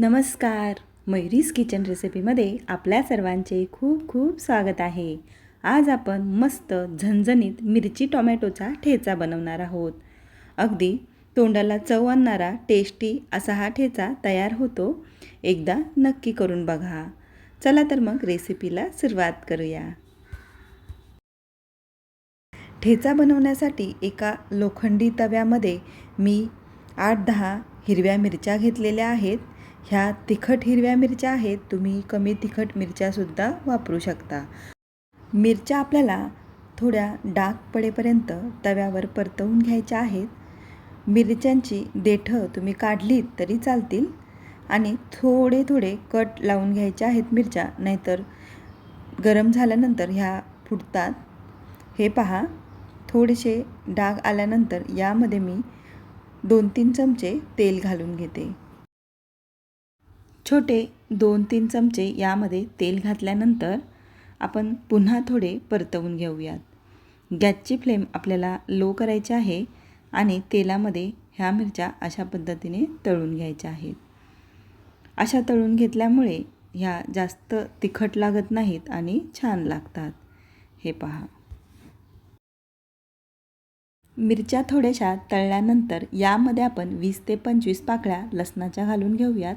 नमस्कार. मयुरीज किचन रेसिपीमध्ये आपल्या सर्वांचे खूप खूप स्वागत आहे. आज आपण मस्त झणझणीत मिरची टोमॅटोचा ठेचा बनवणार आहोत. अगदी तोंडाला चव आणणारा टेस्टी असा हा ठेचा तयार होतो. एकदा नक्की करून बघा. चला तर मग रेसिपीला सुरुवात करूया. ठेचा बनवण्यासाठी एका लोखंडी तव्यामध्ये मी आठ दहा हिरव्या मिरच्या घेतलेल्या आहेत. ह्या तिखट हिरव्या मिरच्या आहेत तुम्ही कमी तिखट मिरच्यासुद्धा वापरू शकता. मिरच्या आपल्याला थोड्या डाग पडेपर्यंत तव्यावर परतवून घ्यायच्या आहेत. मिरच्यांची देठं तुम्ही काढलीत तरी चालतील आणि थोडे थोडे कट लावून घ्यायच्या आहेत मिरच्या नाहीतर गरम झाल्यानंतर ह्या फुटतात. हे पहा थोडेसे डाग आल्यानंतर यामध्ये मी दोन तीन चमचे तेल घालून घेते. छोटे दोन तीन चमचे यामध्ये तेल घातल्यानंतर आपण पुन्हा थोडे परतवून घेऊयात. गॅसची फ्लेम आपल्याला लो करायची आहे आणि तेलामध्ये ह्या मिरच्या अशा पद्धतीने तळून घ्यायच्या आहेत. अशा तळून घेतल्यामुळे ह्या जास्त तिखट लागत नाहीत आणि छान लागतात. हे पहा. मिरच्या थोड्याशा तळल्यानंतर यामध्ये आपण वीस ते पंचवीस पाकळ्या लसणाच्या घालून घेऊयात.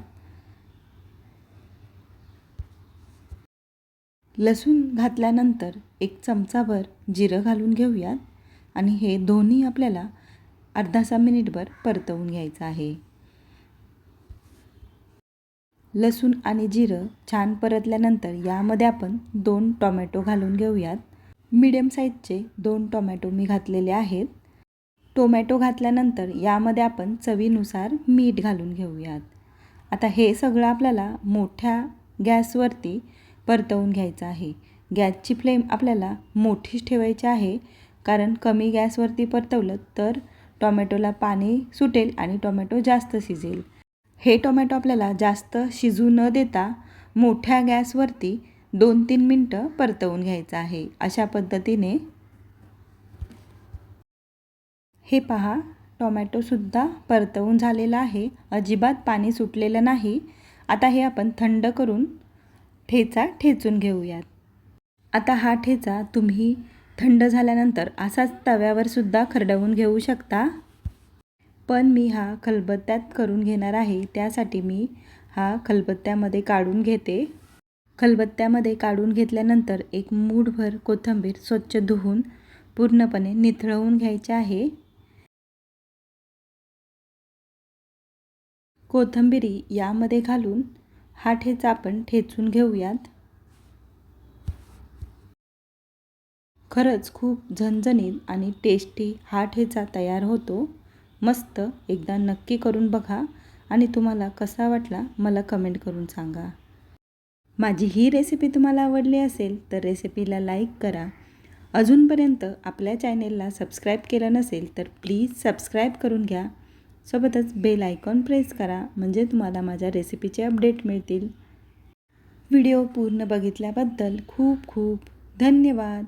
लसूण घातल्यानंतर एक चमचाभर जिरं घालून घेऊयात आणि हे दोन्ही आपल्याला अर्धासा मिनिटभर परतवून घ्यायचं आहे. लसूण आणि जिरं छान परतल्यानंतर यामध्ये आपण दोन टोमॅटो घालून घेऊयात. मिडियम साईजचे दोन टोमॅटो मी घातलेले आहेत. टोमॅटो घातल्यानंतर यामध्ये आपण चवीनुसार मीठ घालून घेऊयात. आता हे सगळं आपल्याला मोठ्या गॅसवरती परतवून घ्यायचं आहे. गॅसची फ्लेम आपल्याला मोठीच ठेवायची आहे. कारण कमी गॅसवरती परतवलं तर टोमॅटोला पाणी सुटेल आणि टोमॅटो जास्त शिजेल. हे टोमॅटो आपल्याला जास्त शिजू न देता मोठ्या गॅसवरती दोन तीन मिनटं परतवून घ्यायचं आहे. अशा पद्धतीने हे पहा टोमॅटोसुद्धा परतवून झालेला आहे. अजिबात पाणी सुटलेलं नाही. आता हे आपण थंड करून ठेचा ठेचून घेऊयात. आता हा ठेचा तुम्ही थंड झाल्यानंतर असाच तव्यावर सुद्धा खरडवून घेऊ शकता. पण मी हा खलबत्त्यात करून घेणार आहे त्यासाठी मी हा खलबत्त्यामध्ये काढून घेते. खलबत्त्यामध्ये काढून घेतल्यानंतर एक मूठभर कोथिंबीर स्वच्छ धुवून पूर्णपणे निथळवून घ्यायचे आहे. कोथंबिरी यामध्ये घालून हा ठेचा आपण ठेचून घेऊयात. खरंच खूप झणझणीत आणि टेस्टी हा ठेचा तयार होतो. मस्त एकदा नक्की करून बघा आणि तुम्हाला कसा वाटला मला कमेंट करून सांगा. माझी ही रेसिपी तुम्हाला आवडली असेल तर रेसिपीला लाईक करा. अजूनपर्यंत आपल्या चॅनेलला सबस्क्राईब केलं नसेल तर प्लीज सबस्क्राईब करून घ्या. सोबतच बेल आयकॉन प्रेस करा म्हणजे तुम्हाला माझ्या रेसिपीचे अपडेट मिळतील. व्हिडिओ पूर्ण बघितल्याबद्दल खूप खूप धन्यवाद.